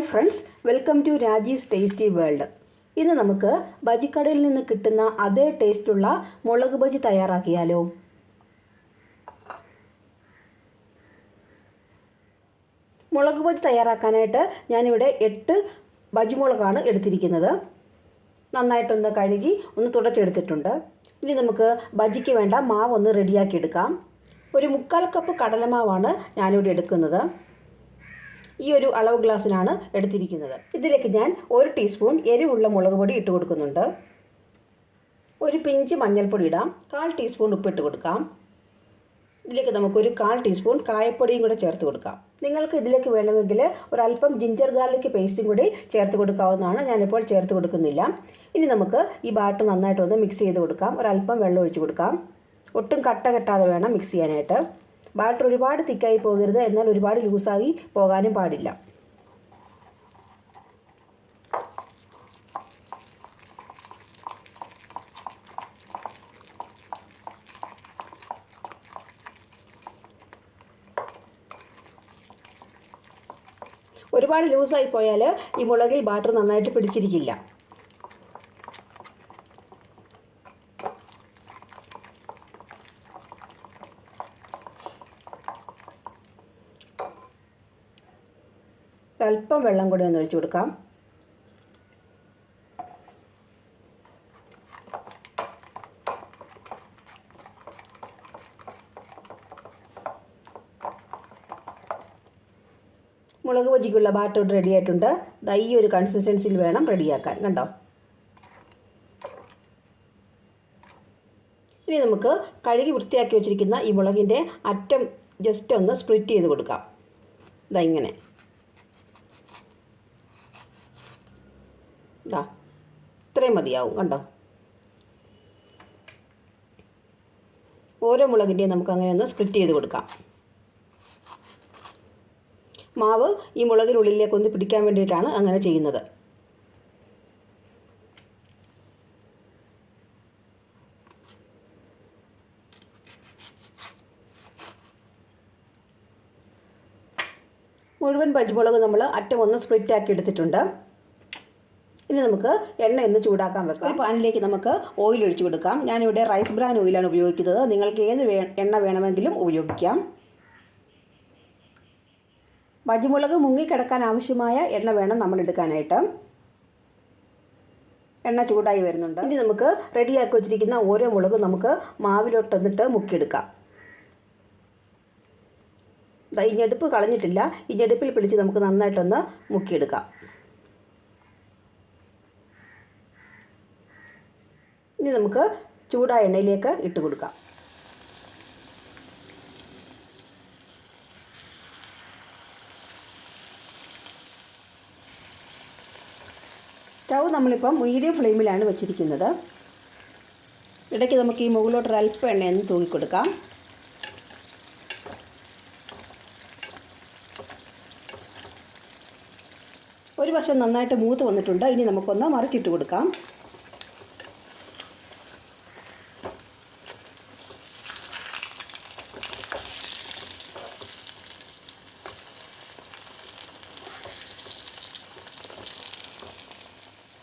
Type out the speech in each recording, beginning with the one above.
Hi friends welcome to Raji's tasty world. ഇന്ന് നമുക്ക് ബജിക്കടയിൽ നിന്ന് കിട്ടുന്ന അതേ ടേസ്റ്റുള്ള മുളക് ബജി തയ്യാറാക്കിയാലോ? മുളക് ബജി തയ്യാറാക്കാനായിട്ട് ഞാനിവിടെ എട്ട് ബജിമുളകാണ് എടുത്തിരിക്കുന്നത്. നന്നായിട്ടൊന്ന് കഴുകി ഒന്ന് തുടച്ചെടുത്തിട്ടുണ്ട്. ഇനി നമുക്ക് ബജിക്ക് വേണ്ട മാവ് ഒന്ന് റെഡിയാക്കി എടുക്കാം ഒരു മുക്കാൽ കപ്പ് കടലമാവാണ് ഞാനിവിടെ എടുക്കുന്നത്. ഈ ഒരു അളവ് ഗ്ലാസ്സിനാണ് എടുത്തിരിക്കുന്നത്. ഇതിലേക്ക് ഞാൻ ഒരു ടീസ്പൂൺ എരിവുള്ള മുളക് പൊടി ഇട്ട് കൊടുക്കുന്നുണ്ട്. ഒരു പിഞ്ച് മഞ്ഞൾപ്പൊടി ഇടാം. കാൽ ടീസ്പൂൺ ഉപ്പിട്ട് കൊടുക്കാം. ഇതിലേക്ക് നമുക്കൊരു കാൽ ടീസ്പൂൺ കായപ്പൊടിയും കൂടെ ചേർത്ത് കൊടുക്കാം. നിങ്ങൾക്ക് ഇതിലേക്ക് വേണമെങ്കിൽ ഒരല്പം ജിഞ്ചർ ഗാർലിക് പേസ്റ്റും കൂടി ചേർത്ത് കൊടുക്കാവുന്നതാണ്. ഞാനിപ്പോൾ ചേർത്ത് കൊടുക്കുന്നില്ല. ഇനി നമുക്ക് ഈ ബാറ്റർ നന്നായിട്ടൊന്ന് മിക്സ് ചെയ്ത് കൊടുക്കാം. ഒരല്പം വെള്ളം ഒഴിച്ച് കൊടുക്കാം. ഒട്ടും കട്ട കെട്ടാതെ വേണം മിക്സ് ചെയ്യാനായിട്ട്. ബാറ്റർ ഒരുപാട് തിക്കായി പോകരുത് എന്നാൽ ഒരുപാട് ലൂസായി പോകാനും പാടില്ല. ഒരുപാട് ലൂസായി പോയാൽ ഈ മുളകിൽ ബാറ്റർ നന്നായിട്ട് പിടിച്ചിരിക്കില്ല. ഒരല്പം വെള്ളം കൂടി ഒന്ന് ഒഴിച്ചു കൊടുക്കാം. മുളക് ബജിക്കുള്ള ബാറ്റർ റെഡി ആയിട്ടുണ്ട്. ഈ ഒരു കൺസിസ്റ്റൻസിയിൽ വേണം റെഡിയാക്കാൻ കണ്ടോ? ഇനി നമുക്ക് കഴുകി വൃത്തിയാക്കി വെച്ചിരിക്കുന്ന ഈ മുളകിന്റെ അറ്റം ജസ്റ്റ് ഒന്ന് സ്പ്ലിറ്റ് ചെയ്ത് കൊടുക്കാം. ഇതാ ഇങ്ങനെ. ഇതാ ഇത്രയും മതിയാവും കണ്ടോ? ഓരോ മുളകിന്റെയും നമുക്ക് അങ്ങനെ ഒന്ന് സ്പ്ലിറ്റ് ചെയ്ത് കൊടുക്കാം. മാവ് ഈ മുളകിനുള്ളിലേക്ക് ഒന്ന് പിടിക്കാൻ വേണ്ടിയിട്ടാണ് അങ്ങനെ ചെയ്യുന്നത്. മുഴുവൻ പച്ചമുളക് നമ്മൾ അറ്റം ഒന്ന് സ്പ്ലിറ്റ് ആക്കി എടുത്തിട്ടുണ്ട്. ഇനി നമുക്ക് എണ്ണ ഒന്ന് ചൂടാക്കാൻ വെക്കാം. ഒരു പാനിലേക്ക് നമുക്ക് ഓയിൽ ഒഴിച്ചു കൊടുക്കാം. ഞാനിവിടെ റൈസ് ബ്രാൻ ഓയിലാണ് ഉപയോഗിക്കുന്നത്. നിങ്ങൾക്ക് ഏത് എണ്ണ വേണമെങ്കിലും ഉപയോഗിക്കാം. വജിമുളക് മുങ്ങിക്കിടക്കാൻ ആവശ്യമായ എണ്ണ വേണം നമ്മൾ എടുക്കാനായിട്ട്. എണ്ണ ചൂടായി വരുന്നുണ്ട്. ഇനി നമുക്ക് റെഡിയാക്കി വെച്ചിരിക്കുന്ന ഓരോ മുളക് നമുക്ക് മാവിലോട്ടൊന്നിട്ട് മുക്കിയെടുക്കാം. ഈ ഞെടുപ്പ് കളഞ്ഞിട്ടില്ല. ഈ ഞെടുപ്പിൽ പിടിച്ച് നമുക്ക് നന്നായിട്ടൊന്ന് മുക്കിയെടുക്കാം. ഇനി നമുക്ക് ചൂടായ എണ്ണയിലേക്ക് ഇട്ട് കൊടുക്കാം. സ്റ്റൗ നമ്മളിപ്പം മീഡിയം ഫ്ലെയിമിലാണ് വെച്ചിരിക്കുന്നത്. ഇടയ്ക്ക് നമുക്ക് ഈ മുകളിലോട്ട് അല്പം എണ്ണയൊന്ന് തൂങ്ങിക്കൊടുക്കാം. ഒരു വശം നന്നായിട്ട് മൂത്ത് വന്നിട്ടുണ്ട്. ഇനി നമുക്കൊന്ന് മറിച്ചിട്ട് കൊടുക്കാം.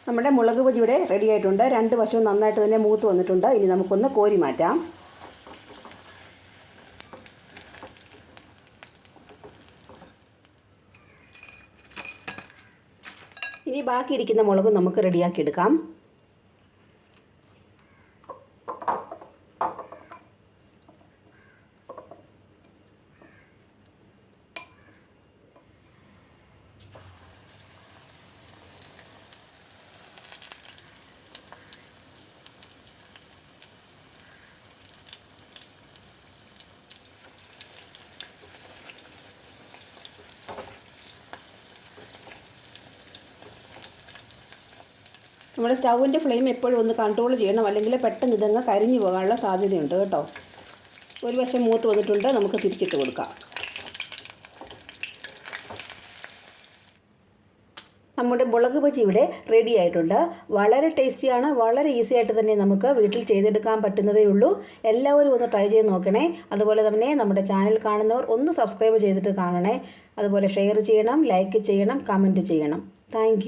നമ്മുടെ മുളക് പൊടി ഇവിടെ റെഡി ആയിട്ടുണ്ട്. രണ്ട് വശവും നന്നായിട്ട് തന്നെ മൂത്ത് വന്നിട്ടുണ്ട്. ഇനി നമുക്കൊന്ന് കോരി മാറ്റാം. ഇനി ബാക്കിയിരിക്കുന്ന മുളകും നമുക്ക് റെഡിയാക്കി എടുക്കാം. നമ്മുടെ സ്റ്റൗവിന്റെ ഫ്ലെയിം എപ്പോഴും ഒന്ന് കൺട്രോൾ ചെയ്യണം. അല്ലെങ്കിൽ പെട്ടെന്ന് ഇതങ്ങ് കരിഞ്ഞു പോകാനുള്ള സാധ്യതയുണ്ട് കേട്ടോ. ഒരു വശം മൂത്ത് വന്നിട്ടുണ്ട്. നമുക്ക് തിരിച്ചിട്ട് കൊടുക്കാം. നമ്മുടെ മുളക് ബജി ഇവിടെ റെഡി ആയിട്ടുണ്ട്. വളരെ ടേസ്റ്റിയാണ് വളരെ ഈസി ആയിട്ട് തന്നെ നമുക്ക് വീട്ടിൽ ചെയ്തെടുക്കാൻ പറ്റുന്നതേ ഉള്ളൂ. എല്ലാവരും ഒന്ന് ട്രൈ ചെയ്ത് നോക്കണേ. അതുപോലെ തന്നെ നമ്മുടെ ചാനൽ കാണുന്നവർ ഒന്ന് സബ്സ്ക്രൈബ് ചെയ്തിട്ട് കാണണേ. അതുപോലെ ഷെയർ ചെയ്യണം ലൈക്ക് ചെയ്യണം കമന്റ് ചെയ്യണം. താങ്ക്